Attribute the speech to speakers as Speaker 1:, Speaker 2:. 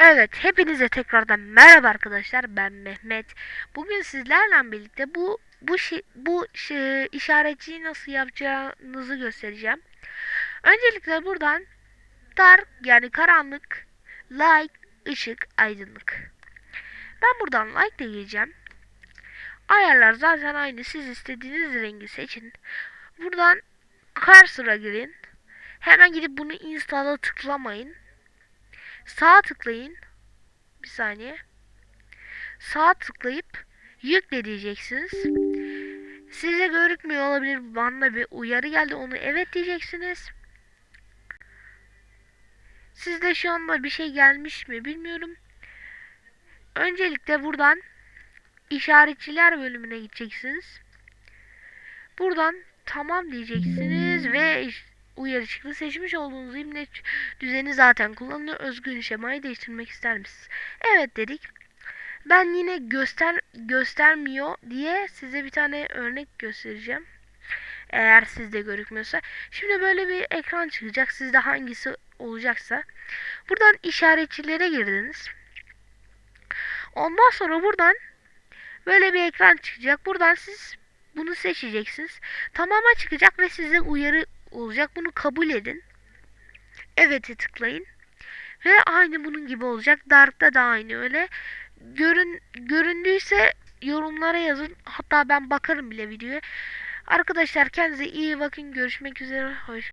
Speaker 1: Evet, hepinize tekrardan merhaba arkadaşlar. Ben Mehmet. Bugün sizlerle birlikte bu bu şi, bu şi, işaretçiyi nasıl yapacağınızı göstereceğim. Öncelikle buradan dark yani karanlık, light, ışık, aydınlık. Ben buradan light diyeceğim. Ayarlar zaten aynı. Siz istediğiniz rengi seçin. Buradan cursor'a girin. Hemen gidip bunu install'a tıklamayın. Sağa tıklayın. Bir saniye. Sağa tıklayıp yükle diyeceksiniz. Size görükmüyor olabilir. Bana bir uyarı geldi. Onu evet diyeceksiniz. Sizde şu anda bir şey gelmiş mi bilmiyorum. Öncelikle buradan işaretçiler bölümüne gideceksiniz. Buradan tamam diyeceksiniz ve uyarı çıktı. Seçmiş olduğunuz imleç düzeni zaten kullanılıyor. Özgün şemayı değiştirmek ister misiniz? Evet dedik. Ben yine göster göstermiyor diye size bir tane örnek göstereceğim. Eğer sizde görükmüyorsa. Şimdi böyle bir ekran çıkacak. Sizde hangisi olacaksa. Buradan işaretçilere girdiniz. Ondan sonra buradan böyle bir ekran çıkacak. Buradan siz bunu seçeceksiniz. Tamama çıkacak ve size uyarı olacak. Bunu kabul edin. Evet'e tıklayın. Ve aynı bunun gibi olacak. Dark'ta da aynı öyle. Görün, göründüyse yorumlara yazın. Hatta ben bakarım bile videoya. Arkadaşlar kendinize iyi bakın. Görüşmek üzere. Hoş